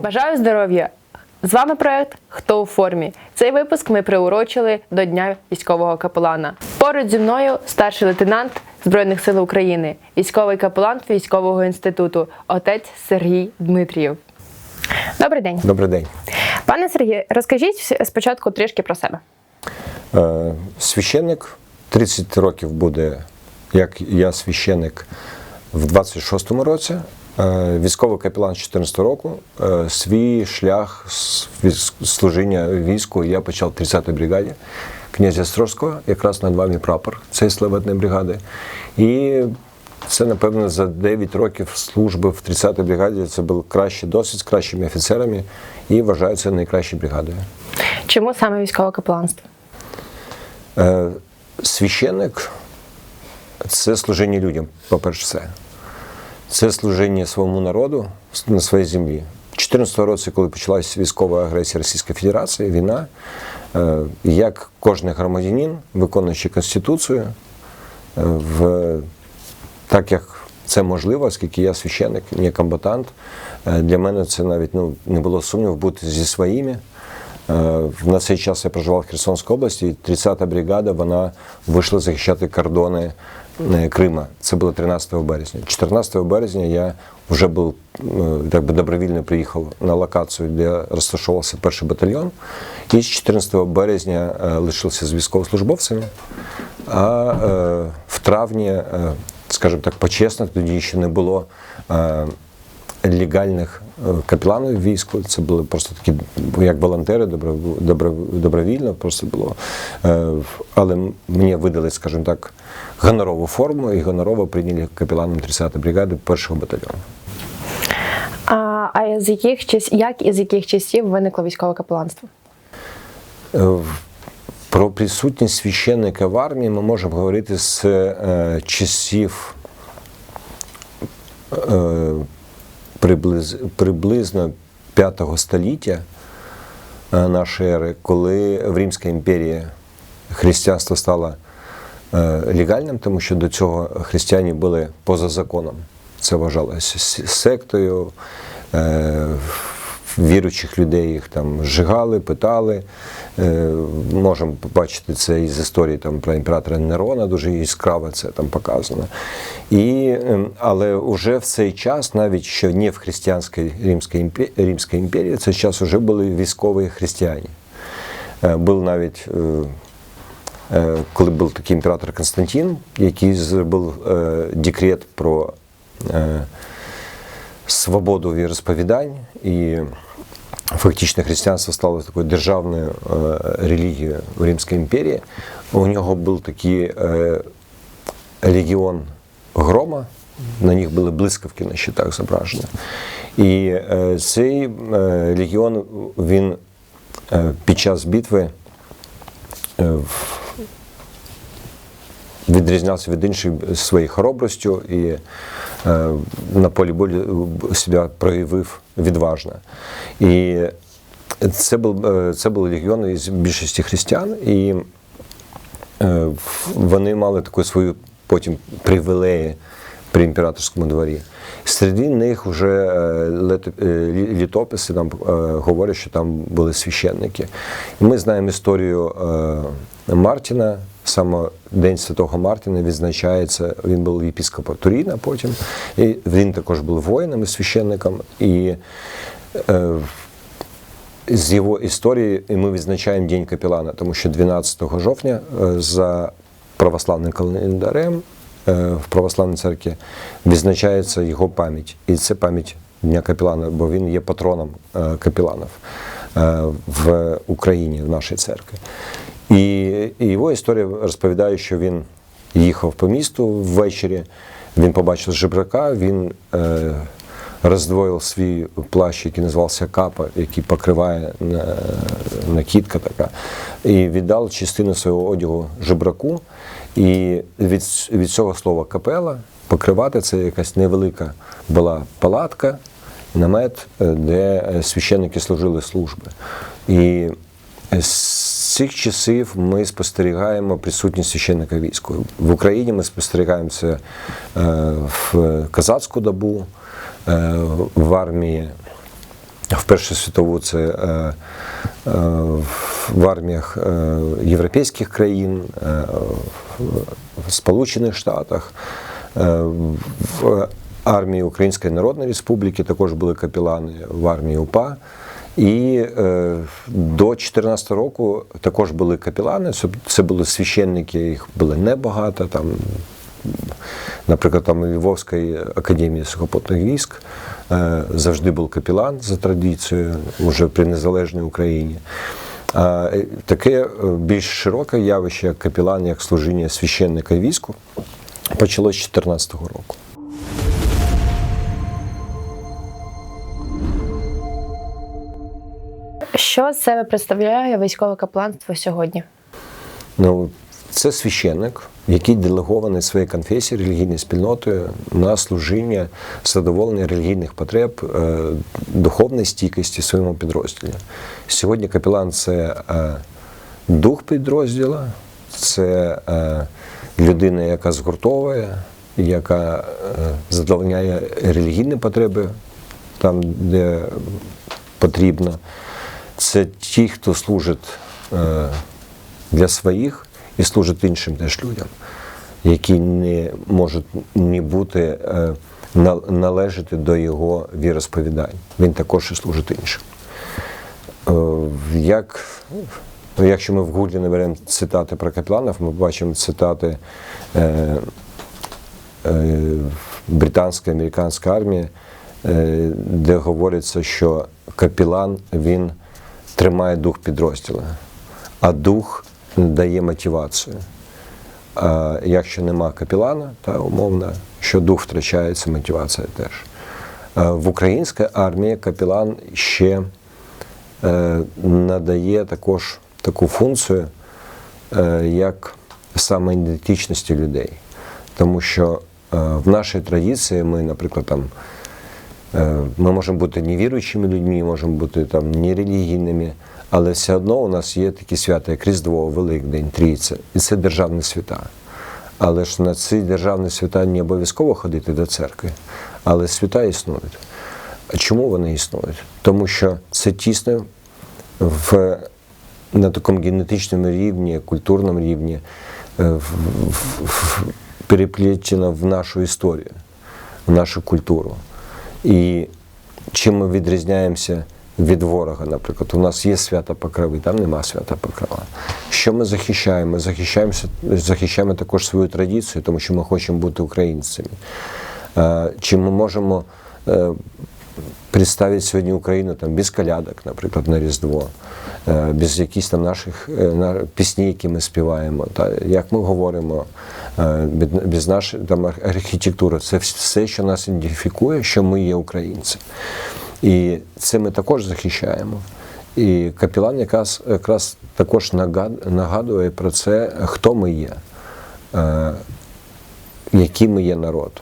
Бажаю здоров'я! З вами проект Хто у формі. Цей випуск ми приурочили до Дня військового капелана. Поруч зі мною старший лейтенант Збройних сил України, військовий капелан військового інституту, отець Сергій Дмитрієв. Добрий день, Добрий день. пане Сергію. Розкажіть спочатку трішки про себе. Е, Священник 30 років буде, як я священник в 26-му році. Е, Військовий капелан з 14 року. Е, Свій шлях служіння війську я почав в 30-й бригаді князя Острозького, якраз над вами прапор цієї славетної бригади. І це, напевно, за 9 років служби в 30-й бригаді це був кращий досвід з кращими офіцерами і вважаю це найкращою бригадою. Чому саме військове капеланство? Е, Священник це служіння людям, по-перше, все. Це служіння своєму народу на своїй землі. У 2014 році, коли почалася військова агресія Російської Федерації, війна, е, як кожен громадянин, виконуючи Конституцію, е, в, так як це можливо, оскільки я священник, не комбатант, е, для мене це навіть ну, не було сумніву бути зі своїми. На цей час я проживав в Херсонській області, і 30-та бригада вона вийшла захищати кордони Крима. Це було 13 березня. 14 березня я вже був е, так би добровільно приїхав на локацію, де розташовувався перший батальйон. І з 14 березня е, лишився з військовослужбовцями. А е, в травні, е, скажімо так, почесно, тоді ще не було. Е, легальних е, капеланів війську. Це були просто такі, як волонтери, добро, добро, добровільно просто було. Е, Але мені видали, скажімо так, гонорову форму і гонорово прийняли капеланом 30-ї бригади першого батальйону. А, а з яких час, як і з яких часів виникло військове капеланство? Е, Про присутність священника в армії ми можемо говорити з е, часів е, приблиз, приблизно 5 століття е, нашої ери, коли в Римській імперії християнство стало легальним, тому що до цього християни були поза законом. Це вважалося сектою. Е, віруючих людей їх там зжигали, питали. Е, можемо побачити це із історії там, про імператора Нерона, дуже яскраво це там показано. І, ем, але вже в цей час, навіть що не в християнській Римській імперії, Римській імперії, цей час вже були військові християни. Е, Був навіть е, е, коли був такий імператор Константин, який зробив е, декрет про е, свободу віросповідань, і фактично християнство стало такою державною е, релігією в Римській імперії. У нього був такий е, легіон грома, на них були блискавки на щитах зображені. І е, цей е, легіон він е, під час битви е, в- відрізнявся від інших своєю хоробростю і е, на полі бою себе проявив відважно. І це був, е, це були легіони із більшості християн, і е, вони мали таку свою потім привілеї при імператорському дворі. Серед них вже е, е, лі- літописи нам е, говорять, що там були священники. І ми знаємо історію Мартіна. Саме День Святого Мартіна відзначається, він був єпіскопом Туріна потім. І він також був воїном і священником. І е, з його історії ми відзначаємо День капелана, тому що 12 жовтня е, за православним календарем е, в православній церкві відзначається його пам'ять. І це пам'ять Дня капелана, бо він є патроном е, капеланів е, в Україні, в нашій церкві. І, його історія розповідає, що він їхав по місту ввечері, він побачив жебрака, він е, роздвоїв свій плащ, який називався капа, який покриває на- накидка така, і віддав частину свого одягу жебраку. І від, від цього слова капела покривати це якась невелика була палатка, намет, е, де е, священники служили служби. І цих часів ми спостерігаємо присутність священника війську. В Україні ми спостерігаємо це е, в козацьку добу, е, в армії в Першу світову це е, в арміях європейських країн, в Сполучених Штатах, в армії Української Народної Республіки також були капелани в армії УПА. І е, до 14 року також були капелани. Це, були священники, їх було небагато. Там, наприклад, там у академії сухопутних військ е, завжди був капелан за традицією, вже при незалежній Україні. А е, таке е, більш широке явище, як капелан, як служіння священника війську, почалось з 14 року. Що з себе представляє військове капеланство сьогодні? Ну, це священник, який делегований своєю конфесією, релігійною спільнотою на служіння задоволення релігійних потреб, е, духовної стійкості своєму підрозділі. Сьогодні капелан це е, дух підрозділу, це е, людина, яка згуртовує, яка задовольняє релігійні потреби там, де потрібно. Це ті, хто служить е, для своїх і служить іншим теж людям, які не можуть не бути е, належати до його віросповідань. Він також і служить іншим. Е, Як, ну, якщо ми в Гуглі наберемо цитати про капеланів, ми бачимо цитати е, е, британської, американської армії, е, де говориться, що капелан він тримає дух підрозділу, а дух дає мотивацію. А якщо нема капелана, та умовно, що дух втрачається, мотивація теж. В українській армії капелан ще е, надає також таку функцію, е, як самоідентичності людей. Тому що е, в нашій традиції ми, наприклад, там, ми можемо бути невіруючими людьми, можемо бути там нерелігійними, але все одно у нас є такі свята, як Різдво, Великдень, Трійця, і це державні свята. Але ж на ці державні свята не обов'язково ходити до церкви, але свята існують. А чому вони існують? Тому що це тісно в, на такому генетичному рівні, культурному рівні е, в, переплетено в нашу історію, в нашу культуру. І чим ми відрізняємося від ворога, наприклад, у нас є свята покрови, там нема свята покрова. Що ми захищаємо? Ми захищаємося, захищаємо також свою традицію, тому що ми хочемо бути українцями. Е, Чи ми можемо представити сьогодні Україну там без колядок, наприклад, на Різдво, е, без якихось там наших е, пісні, які ми співаємо, та як ми говоримо, е, без- нашої там архітектури, це все, що нас ідентифікує, що ми є українці. І це ми також захищаємо. І капілан якраз, якраз також нагадує про це, хто ми є, який ми є народ,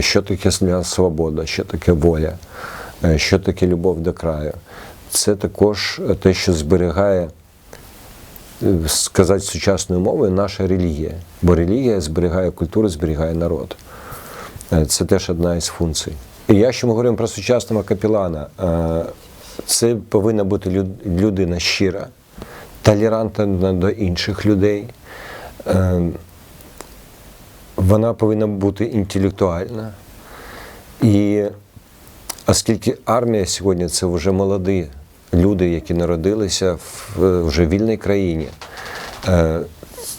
що таке свобода, що таке воля, що таке любов до краю. Це також те, що зберігає, е, сказати сучасною мовою, наша релігія. Бо релігія зберігає культуру, зберігає народ. Е, Це теж одна із функцій. І якщо ми говоримо про сучасного капелана, е, це повинна бути людина щира, толерантна до інших людей. Е, Вона повинна бути інтелектуальна. І оскільки армія сьогодні це вже молоді люди, які народилися в вже вільній країні, е,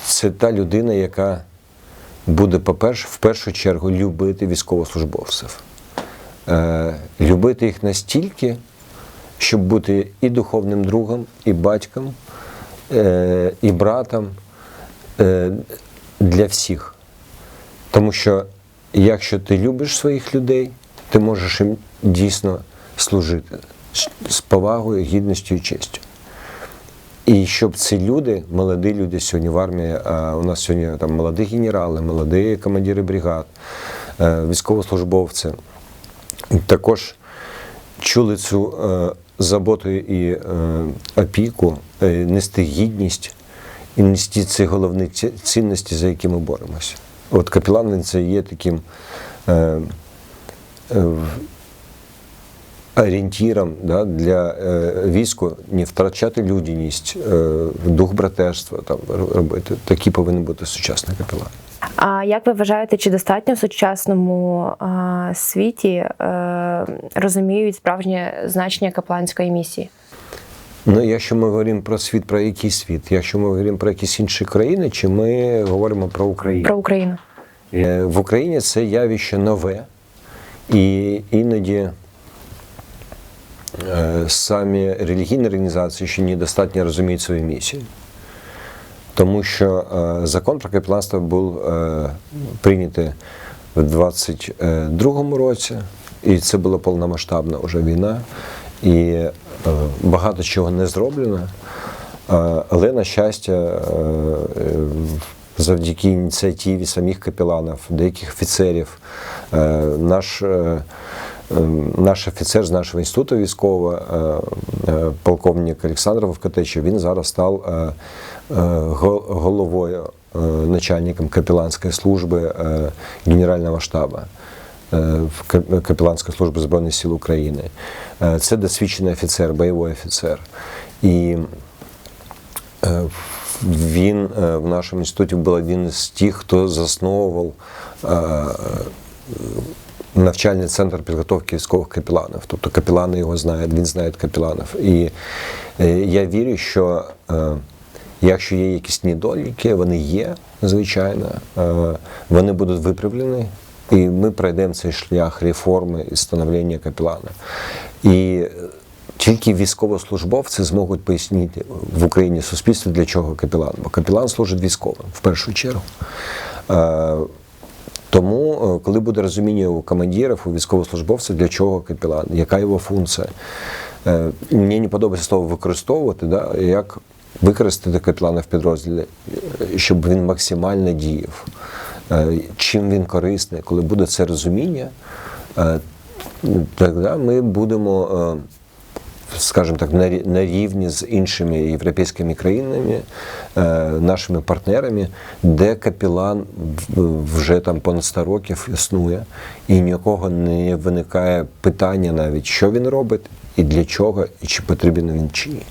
це та людина, яка буде, по-перше, в першу чергу любити військовослужбовців. Е, Любити їх настільки, щоб бути і духовним другом, і батьком, е, і братом для всіх. Тому що якщо ти любиш своїх людей, ти можеш їм дійсно служити з- повагою, гідністю і честю. І щоб ці люди, молоді люди сьогодні в армії, а у нас сьогодні там молоді генерали, молоді командири бригад, е, військовослужбовці, також чули цю е, заботу і е, опіку, нести гідність і нести ці головні цінності, за які ми боремося. От капелан він це є таким орієнтіром да, для е, війську не втрачати людяність, е, дух братерства там, робити. Такі повинні бути сучасні капелани. А як ви вважаєте, чи достатньо в сучасному а, світі е, розуміють справжнє значення капланської місії? Ну, якщо ми говоримо про світ, про який світ? Якщо ми говоримо про якісь інші країни, чи ми говоримо про Україну? Про Україну? Е, В Україні це явище нове, і іноді е, самі релігійні організації ще недостатньо розуміють свою місію. Тому що е, закон про капеланство був е, прийнятий в 22-му році, і це була повномасштабна вже війна, і багато чого не зроблено. Але, на щастя, завдяки ініціативі самих капеланів, деяких офіцерів, наш, е, е, наш офіцер з нашого інституту військового, е, е, полковник Олександр Вовкотечев, він зараз став е, е, го- головою, е, начальником капеланської служби е, Генерального штабу. е, в Ка- Капеланської служби Збройних сил України. Е, Це досвідчений офіцер, бойовий офіцер. І Е, Він е, в нашому інституті був один з тих, хто засновував е, навчальний центр підготовки військових капеланів. Тобто капелани його знають, він знає капеланів. І е, я вірю, що е, якщо є якісь недоліки, вони є, звичайно, е, вони будуть виправлені. І ми пройдемо цей шлях реформи і становлення капелана. І тільки військовослужбовці зможуть пояснити в Україні суспільству, для чого капелан. Бо капелан служить військовим в першу чергу. Тому, е, коли буде розуміння у командирів, у військовослужбовців, для чого капелан, яка його функція. Е, Мені не подобається слово використовувати, да, як використати капелана в підрозділі, е, щоб він максимально діяв. Чим він корисний, коли буде це розуміння, е, тоді ми будемо. Скажімо так, на рівні з іншими європейськими країнами, е, нашими партнерами, де капелан в- вже там понад 100 років існує, і нікого не виникає питання навіть, що він робить, і для чого, і чи потрібен він чи ні.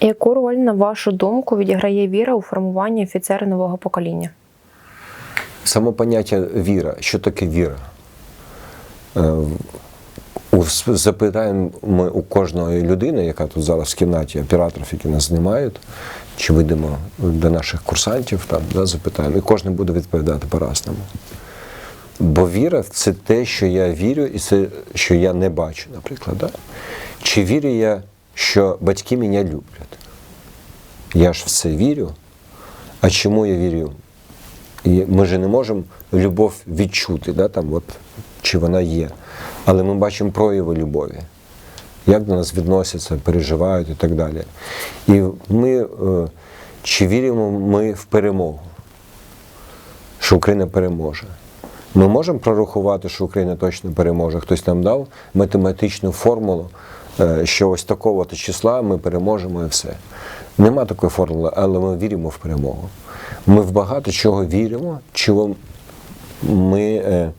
Яку роль, на вашу думку, відіграє віра у формуванні офіцера нового покоління? Само поняття віра. Що таке віра? Е, Запитаємо ми у кожної людини, яка тут зараз в кімнаті, операторів, які нас знімають, чи вийдемо до наших курсантів, там, да, запитаємо, і кожен буде відповідати по-разному. Бо віра це те, що я вірю, і це, що я не бачу, наприклад. Да? Чи вірю я, що батьки мене люблять? Я ж в це вірю. А чому я вірю? І ми ж не можемо любов відчути, да, там, от, чи вона є. Але ми бачимо прояви любові, як до нас відносяться, переживають і так далі. І ми, е, чи віримо ми в перемогу, що Україна переможе? Ми можемо прорахувати, що Україна точно переможе. Хтось нам дав математичну формулу, е, що ось такого то числа ми переможемо і все. Нема такої формули, але ми віримо в перемогу. Ми в багато чого віримо, чого ми е,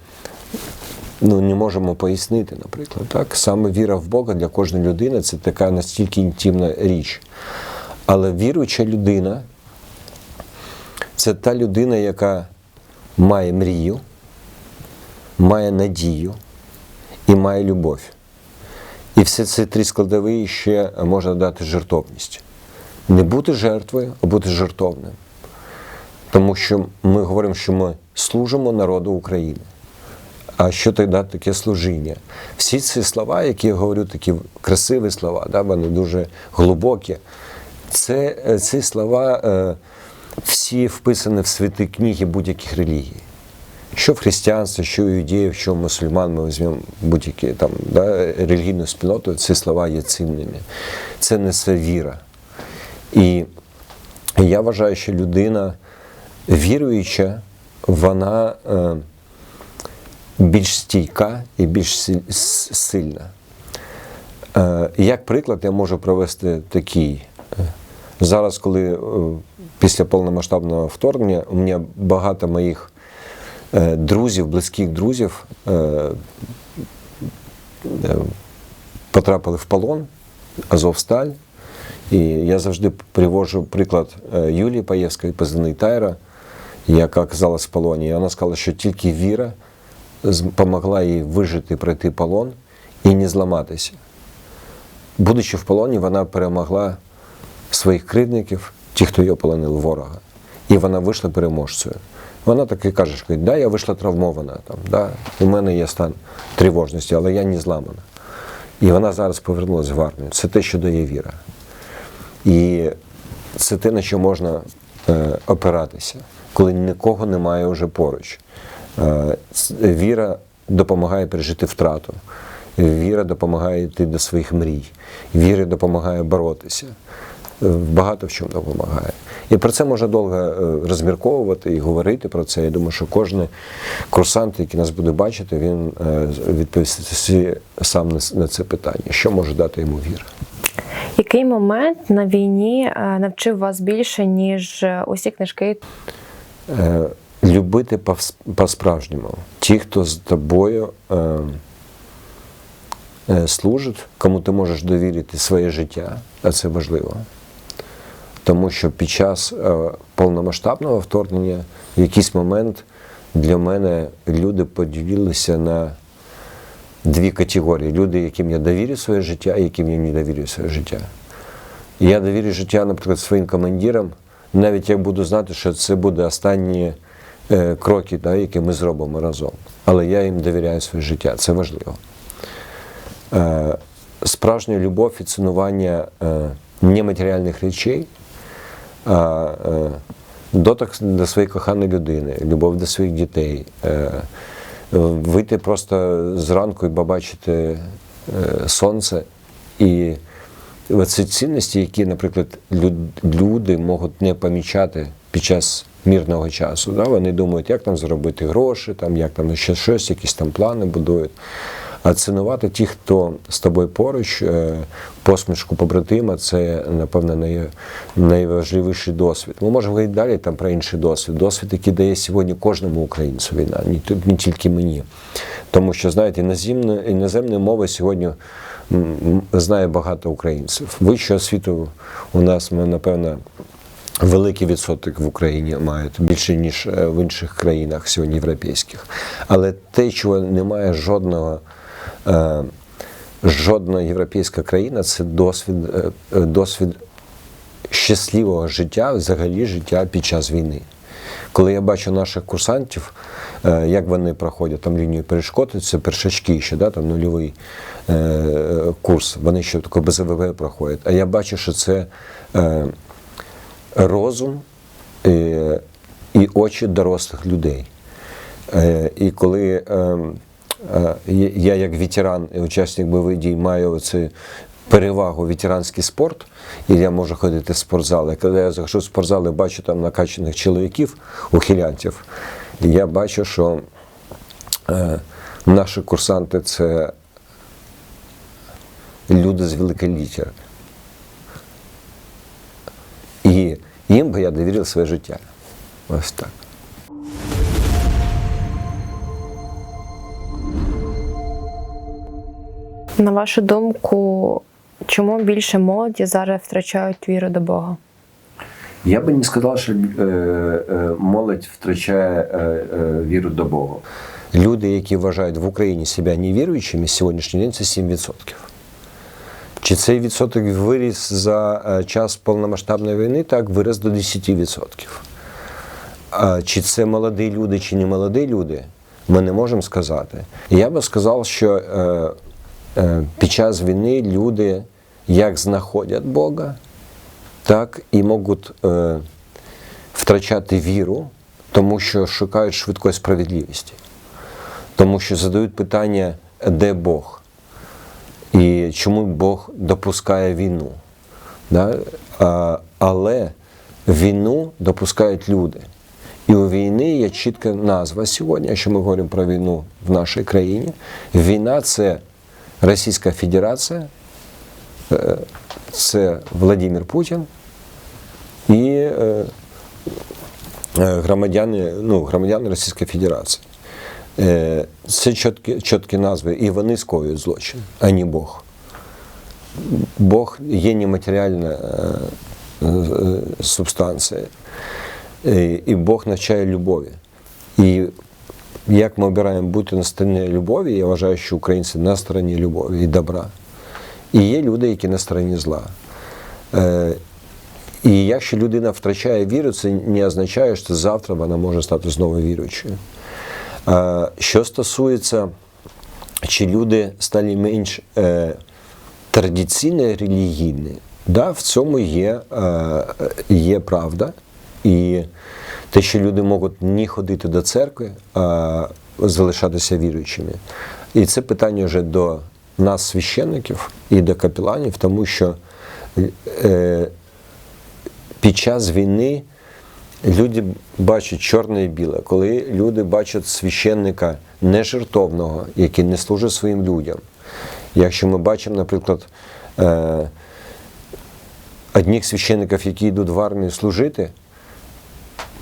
ну, не можемо пояснити, наприклад. Так? Саме віра в Бога для кожної людини це така настільки інтимна річ. Але віруюча людина це та людина, яка має мрію, має надію і має любов. І всі ці три складові ще можна дати жертовність. Не бути жертвою, а бути жертовним. Тому що ми говоримо, що ми служимо народу України. А що тоді таке служіння? Всі ці слова, які я говорю, такі красиві слова, да, вони дуже глибокі. Це, е, ці слова е, всі вписані в святі книги будь-яких релігій. Що в християнстві, що у юдеїв, що у мусульман, ми візьмемо будь-які там да, релігійну спільноту, ці слова є цінними. Це несе віра. І я вважаю, що людина віруюча, вона е, більш стійка і більш сильна. Е, як приклад, я можу провести такий. Е, Зараз, коли після повномасштабного вторгнення у мене багато моїх друзів, близьких друзів потрапили в полон, Азовсталь. І я завжди привожу приклад Юлії Паєвської, позивний Тайра, яка оказалась в полоні. І вона сказала, що тільки віра допомогла їй вижити, пройти полон і не зламатися. Будучи в полоні, вона перемогла своїх кривдників, ті, хто її полонили ворога. І вона вийшла переможцею. Вона таки каже, що да, я вийшла травмована, там, да, у мене є стан тривожності, але я не зламана. І вона зараз повернулася в армію. Це те, що дає віра. І це те, на що можна е, опиратися, коли нікого немає вже поруч. Е, віра допомагає пережити втрату. Віра допомагає йти до своїх мрій. Віра допомагає боротися. Е, Багато в чому допомагає. І про це можна довго е, розмірковувати і говорити про це. Я думаю, що кожен курсант, який нас буде бачити, він відповість сам на це питання, що може дати йому віра. Який момент на війні навчив вас більше, ніж усі книжки? Е, любити по-справжньому. Ті, хто з тобою е, е, служить, кому ти можеш довірити своє життя, а це важливо. Тому що під час повномасштабного вторгнення в якийсь момент для мене люди поділилися на дві категорії: люди, яким я довірю своє життя, і яким я не довірю своє життя. Я довірю життя, наприклад, своїм командирам, навіть я буду знати, що це буде останні е, кроки, да, які ми зробимо разом. Але я їм довіряю своє життя, це важливо. Е, справжня любов і цінування е, нематеріальних речей, дотик до своєї коханої людини, любов до своїх дітей. Вийти просто зранку і побачити сонце і Оці цінності, які, наприклад, люди можуть не помічати під час мирного часу. Да? Вони думають, як там заробити гроші, там, як там ще щось, якісь там плани будують. А цінувати ті, хто з тобою поруч, е, посмішку побратима, це, напевно, най, найважливіший досвід. Ми можемо говорити далі там про інший досвід. Досвід, який дає сьогодні кожному українцю війна, не, тільки мені. Тому що, знаєте, іноземні, мови сьогодні знає багато українців. Вищу освіту у нас, ми, напевно, великий відсоток в Україні мають більше ніж е, в інших країнах сьогодні європейських. Але те, чого немає жодного. е, Жодна європейська країна це досвід, е, досвід щасливого життя, взагалі життя під час війни. Коли я бачу наших курсантів, як вони проходять там лінію перешкод, це першачки ще, да, там нульовий е, курс, вони ще таке без проходять. А я бачу, що це е, розум е, і очі дорослих людей. Е, І коли е, е, я як ветеран і учасник бойових дій маю оцю перевагу ветеранський спорт, і я можу ходити в спортзал. Коли я заходжу в спортзал і бачу там накачаних чоловіків, ухилянтів, я бачу, що е, наші курсанти це люди з великої літери. І їм би я довірив своє життя. Ось так. На вашу думку, чому більше молоді зараз втрачають віру до Бога? Я би не сказав, що е, е, молодь втрачає е, віру до Бога. Люди, які вважають в Україні себе невіруючими, сьогоднішній день це 7%. Чи цей відсоток виріс за час повномасштабної війни? Так, виріс до 10%. А чи це молоді люди, чи не молоді люди, ми не можемо сказати. Я би сказав, що під час війни люди як знаходять Бога, так і можуть е, втрачати віру, тому що шукають швидкої справедливості, тому що задають питання, де Бог, і чому Бог допускає війну. Да? А, але війну допускають люди. І у війни є чітка назва сьогодні, якщо ми говоримо про війну в нашій країні. Війна це Російська Федерація, це Владимир Путін і е, е, громадяни, ну, громадяни Російської Федерації. Е, Це чіткі, чіткі назви, і вони скоюють злочин, а не Бог. Бог є нематеріальна е, е, субстанція. Е, І Бог навчає любові. І як ми обираємо бути на стороні любові, я вважаю, що українці на стороні любові і добра. І є люди, які на стороні зла. Е, І якщо людина втрачає віру, це не означає, що завтра вона може стати знову віруючою. Е, Що стосується, чи люди стали менш е, традиційно релігійні, да, в цьому є, є правда. І те, що люди можуть не ходити до церкви, а залишатися віруючими. І це питання вже до нас, священників, і до капеланів, тому що е, під час війни люди бачать чорне і біле. Коли люди бачать священника нежертовного, який не служить своїм людям. Якщо ми бачимо, наприклад, е, одних священників, які йдуть в армію служити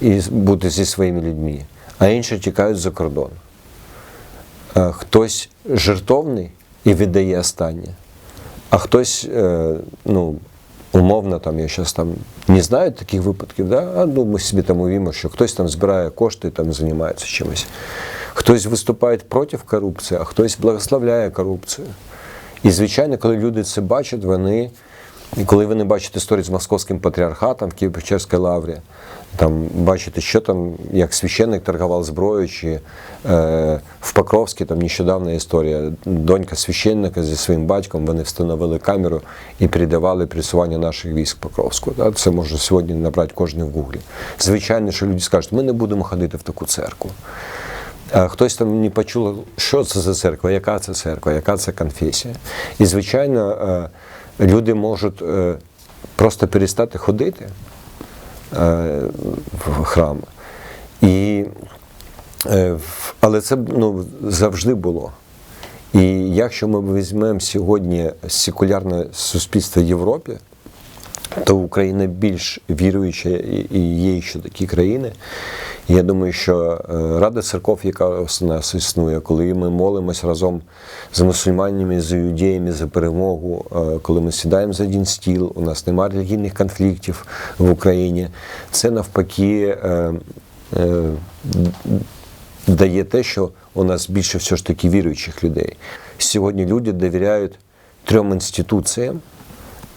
і бути зі своїми людьми, а інші тікають за кордон. Е, Хтось жертовний і віддає останнє, а хтось, е, ну, умовно, там, я зараз там не знаю таких випадків, да? а ну, ми собі там увімо, що хтось там збирає кошти і займається чимось. Хтось виступає проти корупції, а хтось благословляє корупцію. І, звичайно, коли люди це бачать, вони, і коли вони бачать історію з московським патріархатом в Києво-Печерській лаврі, там бачите, що там, як священник торгував зброєю, чи е, в Покровській там нещодавна історія. Донька священника зі своїм батьком вони встановили камеру і передавали пресування наших військ Покровську. Да? Це може сьогодні набрати кожен в гуглі. Звичайно, що люди скажуть, ми не будемо ходити в таку церкву. А хтось там не почув, що це за церква, яка це церква, яка це конфесія. І, звичайно, е, люди можуть е, просто перестати ходити е, в храм. І, е, але це ну, завжди було. І якщо ми візьмемо сьогодні секулярне суспільство в Європі, то Україна більш віруюча і є ще такі країни. Я думаю, що е, Рада церков, яка у нас існує, коли ми молимось разом з мусульманами, з іудеями за перемогу, е, коли ми сідаємо за один стіл, у нас немає релігійних конфліктів в Україні, це навпаки е, дає те, що у нас більше все ж таки віруючих людей. Сьогодні люди довіряють трьом інституціям.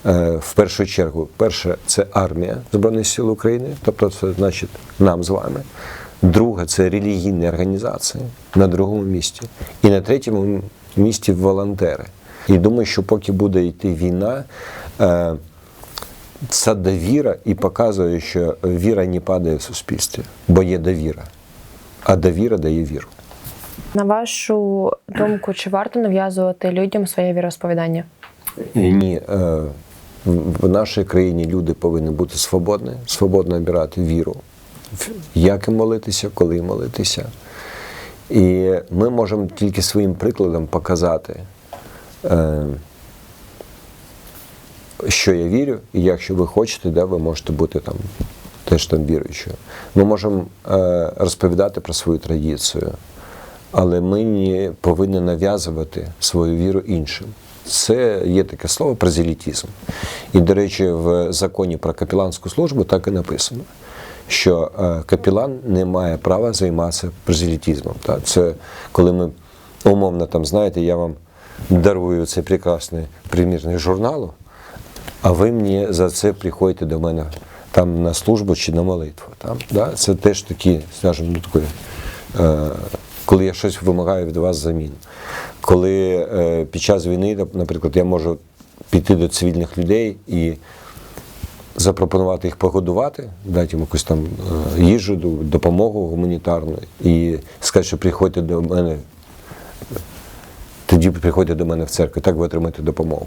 Е, В першу чергу, перше це армія Збройних сил України, тобто це значить нам з вами. Друге це релігійні організації на другому місці. І на третьому місці волонтери. І думаю, що поки буде йти війна, е, ця довіра і показує, що віра не падає в суспільстві, бо є довіра. А довіра дає віру. На вашу думку, чи варто нав'язувати людям своє віросповідання? Ні, е, в- нашій країні люди повинні бути свободні, свободно обирати віру, як їм молитися, коли молитися. І ми можемо тільки своїм прикладом показати, е, що я вірю, і якщо ви хочете, да, ви можете бути там теж там віруючою. Ми можемо е, розповідати про свою традицію, але ми не повинні нав'язувати свою віру іншим. Це є таке слово прозелітізм. І, до речі, в законі про капіланську службу так і написано, що е, капілан не має права займатися прозелітізмом. Це коли ми умовно там, знаєте, я вам дарую цей прекрасний примірник журналу, а ви мені за це приходите до мене там на службу чи на молитву. Там, да? Це теж такі, скажімо, ну, таке, е, коли я щось вимагаю від вас замін. Коли е, під час війни, наприклад, я можу піти до цивільних людей і запропонувати їх погодувати, дати їм якусь там е, їжу, допомогу гуманітарну і сказати, що приходьте до мене тоді приходьте до мене в церкву, так ви отримаєте допомогу.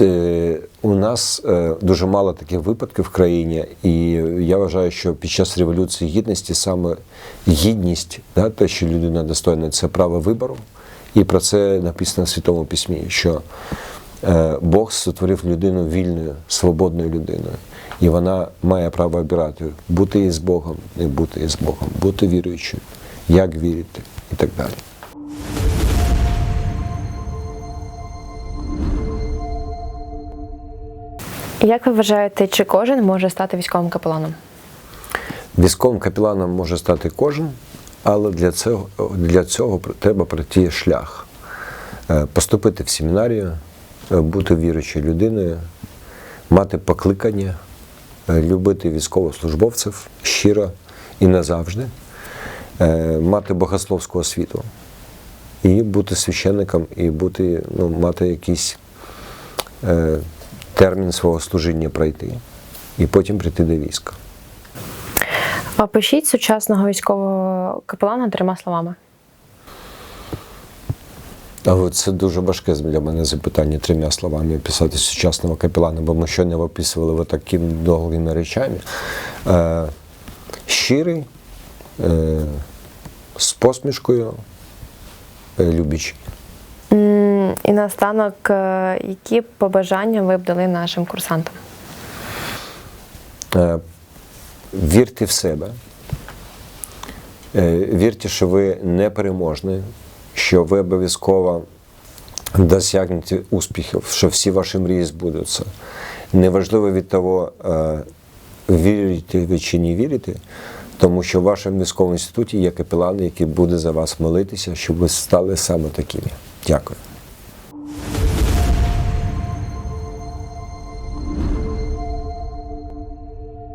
Е, У нас дуже мало таких випадків в країні, і я вважаю, що під час Революції Гідності саме гідність, те, що людина достойна, це право вибору. І про це написано в Святому Письмі, що Е, Бог сотворив людину вільною, свободною людиною. І вона має право обирати, бути із Богом, не бути із Богом, бути віруючою, як вірити і так далі. Як ви вважаєте, чи кожен може стати військовим капеланом? Військовим капеланом може стати кожен, але для цього, для цього треба пройти шлях, Е, поступити в семінарію, е, бути віруючою людиною, мати покликання, е, любити військовослужбовців щиро і назавжди, мати богословську освіту і бути священником, і бути, ну, мати якийсь термін свого служіння пройти, і потім прийти до війська. Опишіть сучасного військового капелана трьома словами. Це дуже важке для мене запитання трьома словами описати сучасного капелана, бо ми щойно описували от такими довгими речами. Е, щирий, е, з посмішкою, е, любячий. І наостанок, е, які побажання ви б дали нашим курсантам? Е, Вірте в себе. Е, Вірте, що ви непереможні, що ви обов'язково досягнете успіхів, що всі ваші мрії збудуться. Неважливо від того, е, вірите ви чи не вірите, тому що в вашому військовому інституті є капелан, який буде за вас молитися, щоб ви стали саме такими. Дякую.